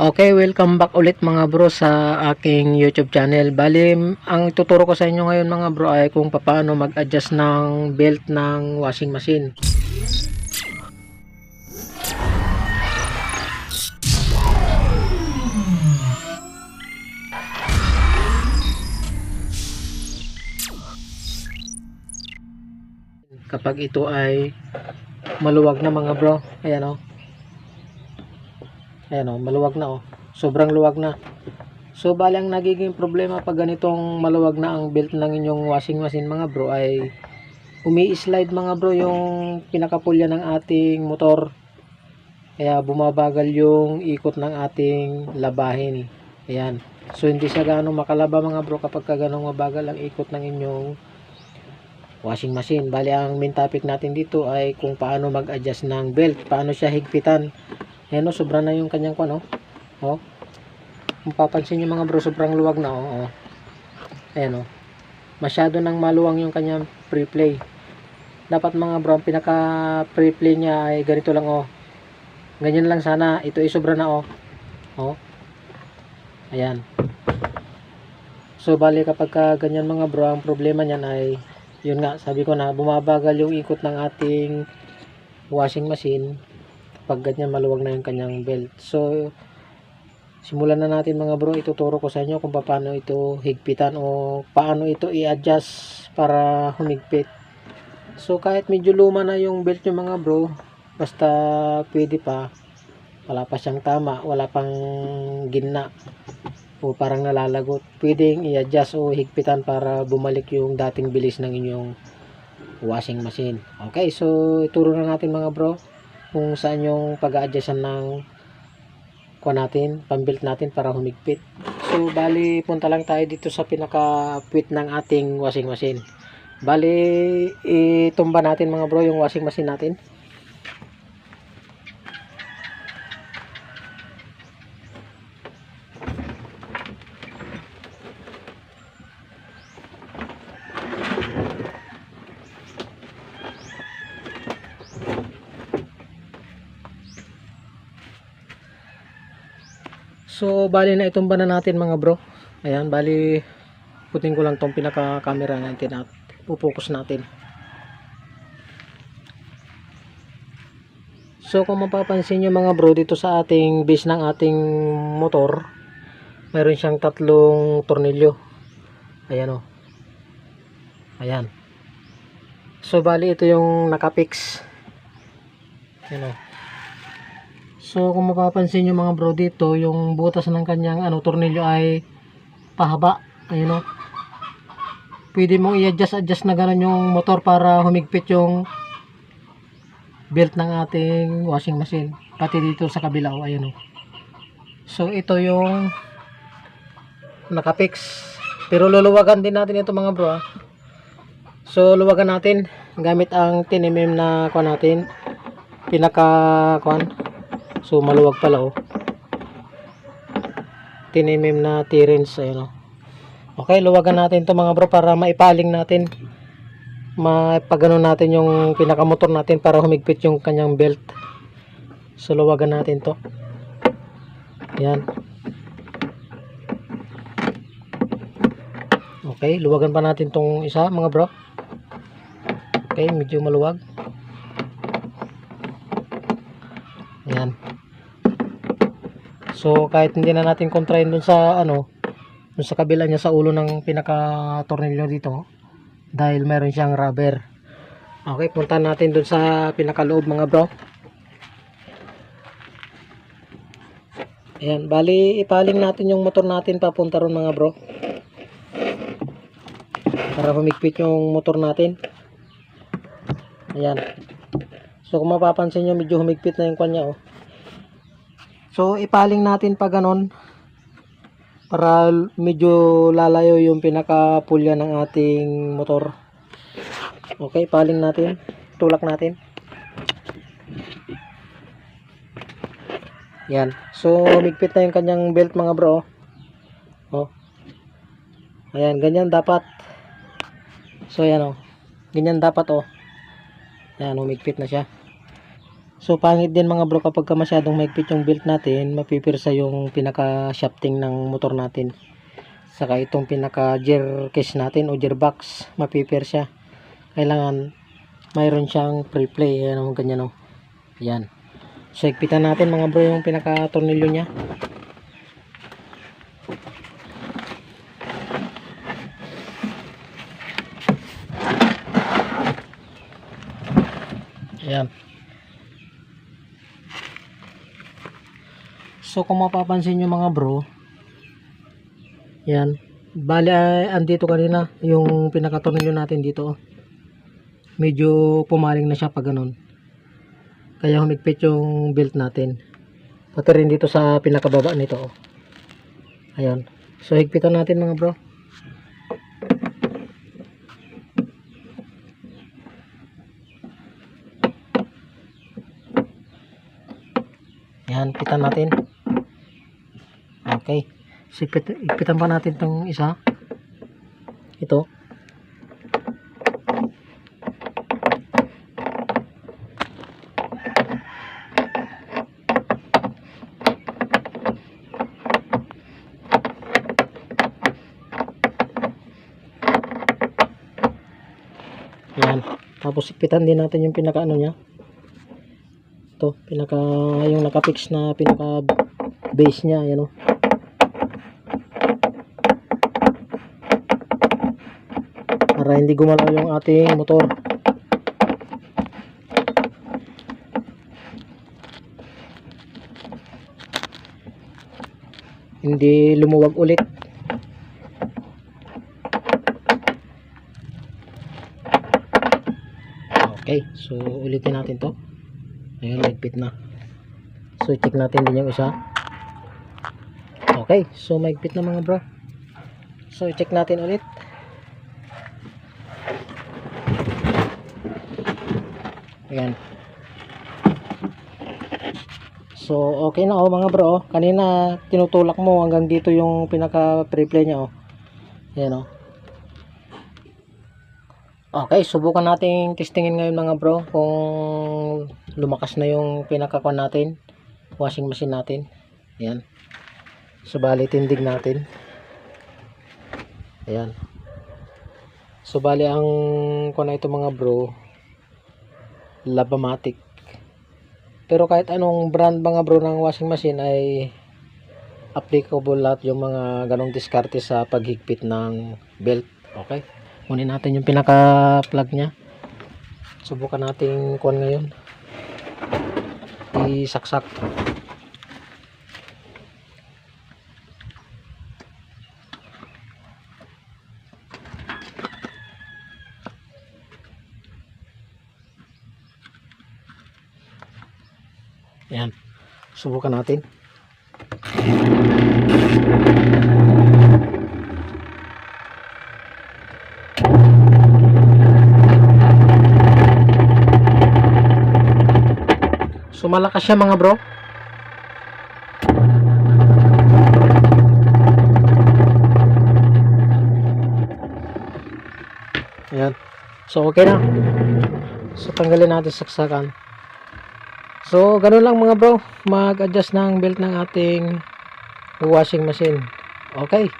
Okay, welcome back ulit mga bro sa aking YouTube channel. Bali, ang tuturo ko sa inyo ngayon mga bro ay kung paano mag-adjust ng belt ng washing machine. Kapag ito ay maluwag na mga bro, ayan o. Ayan o, maluwag na o. Sobrang luwag na. So, bali ang nagiging problema pag ganitong maluwag na ang belt ng inyong washing machine mga bro ay umi-slide mga bro yung pinakapulya ng ating motor. Kaya bumabagal yung ikot ng ating labahin. Ayan. So, hindi siya gaano makalaba mga bro kapag ka ganong mabagal ang ikot ng inyong washing machine. Bali, ang main topic natin dito ay kung paano mag-adjust ng belt. Paano siya higpitan. Ayan o, sobra na yung kanyang kwan o. O. Kung papansin nyo mga bro, sobrang luwag na o. Ayan o. Masyado nang maluwang yung kanyang pre-play. Dapat mga bro, ang pinaka pre-play niya ay ganito lang o. Ganyan lang sana. Ito ay sobra na o. O. Ayan. So, bali kapag ka ganyan mga bro, ang problema niyan ay yun nga, sabi ko na, bumabagal yung ikot ng ating washing machine pag ganyan maluwag na yung kanyang belt. So, simulan na natin mga bro, ituturo ko sa inyo kung paano ito higpitan o paano ito i-adjust para humigpit. So, kahit medyo luma na yung belt nyo mga bro, basta pwede pa, wala pa siyang tama, wala pang gina o parang nalalagot, pwedeng i-adjust o higpitan para bumalik yung dating bilis ng inyong washing machine. Okay, so ituro na natin mga bro kung saan yung pag-a-adjustan ng kuha natin, pambilt natin para humigpit. So, bali, punta lang tayo dito sa pinaka-quit ng ating washing machine. Bali, itumba natin mga bro yung washing machine natin. So, bali na itumba na natin mga bro. Ayan, bali putin ko lang tong pinaka-camera natin at pupokus natin. So, kung mapapansin nyo mga bro, dito sa ating base ng ating motor, mayroon siyang tatlong tornilyo. Ayan o. Ayan. So, bali ito yung nakapix. Ayan o. So kung mapapansin nyo mga bro dito, yung butas ng kanyang ano, tornilyo ay pahaba. Ayun o. Pwede mong i-adjust adjust na ganun yung motor para humigpit yung belt ng ating washing machine. Pati dito sa kabila o ayun o. So ito yung nakapix. Pero luluwagan din natin ito mga bro. ah. So luwagan natin gamit ang 10 mm na kuha natin. Pinaka kuan So maluwag pala oh. 10 mm na T-rings ayun oh. Okay, luwagan natin to mga bro para maipaling natin. Maipagano natin yung pinakamotor natin para humigpit yung kanyang belt. So luwagan natin to. Yan. Okay, luwagan pa natin tong isa mga bro. Okay, medyo maluwag. Ayan. So, kahit hindi na natin kontrahin dun sa, ano, dun sa kabila niya sa ulo ng pinaka-tornilyo dito, dahil meron siyang rubber. Okay, punta natin dun sa pinakaloob mga bro. Ayan, bali, ipaling natin yung motor natin papunta ron mga bro. Para humigpit yung motor natin. Ayan. So kung mapapansin nyo, medyo humigpit na yung kanya oh. So ipaling natin pa ganon para medyo lalayo yung pinaka-pulya ng ating motor. Okay, paling natin. Tulak natin. Yan. So humigpit na yung kanyang belt mga bro. Oh. Ayan, ganyan dapat. So yan oh. Ganyan dapat oh. Yan, humigpit na siya. So pangit din mga bro kapag ka masyadong maigpit yung belt natin, mapipirsa yung pinaka shafting ng motor natin. Saka itong pinaka gear case natin o gear box, mapipirsa. Kailangan mayroon siyang pre-play, ayan o ganyan o. Yan. So igpitan natin mga bro yung pinaka tornilyo niya. Ayan. So kung mapapansin nyo mga bro, yan, bali andito kanina yung pinakatornilyo natin dito. oh. Medyo pumaling na siya pag ganun. Kaya humigpit yung belt natin. Pati rin dito sa pinakababa nito. oh. Ayan. So higpitan natin mga bro. Yan, pitan natin. Okay. So, ipit, ipitan pa natin tong isa. Ito. Yan. Tapos ipitan din natin yung pinaka ano niya. Ito, pinaka yung nakapix na pinaka base niya, yan o. Hindi gumalaw yung ating motor. Hindi lumuwag ulit. Okay, so ulitin natin to. Ayan, ligpit na. So, check natin din yung isa. Okay, so maigpit na mga bro. So, check natin ulit. Ayan. So, okay na oh mga bro. Kanina, tinutulak mo hanggang dito yung pinaka pre-play niya oh. Ayan oh. Okay, subukan nating testingin ngayon mga bro kung lumakas na yung pinakakon natin, washing machine natin. Ayan. Subali tindig natin. Ayan. Subali ang ko na ito mga bro, Labamatic. Pero kahit anong brand mga bro ng washing machine ay applicable lahat yung mga ganong diskarte sa paghigpit ng belt. Okay? kunin natin yung pinaka plug nya subukan natin kuhan ngayon isaksak yan subukan natin So malakas siya mga bro. Ayan. So okay na. So tanggalin natin saksakan. So ganun lang mga bro. Mag-adjust ng belt ng ating washing machine. Okay.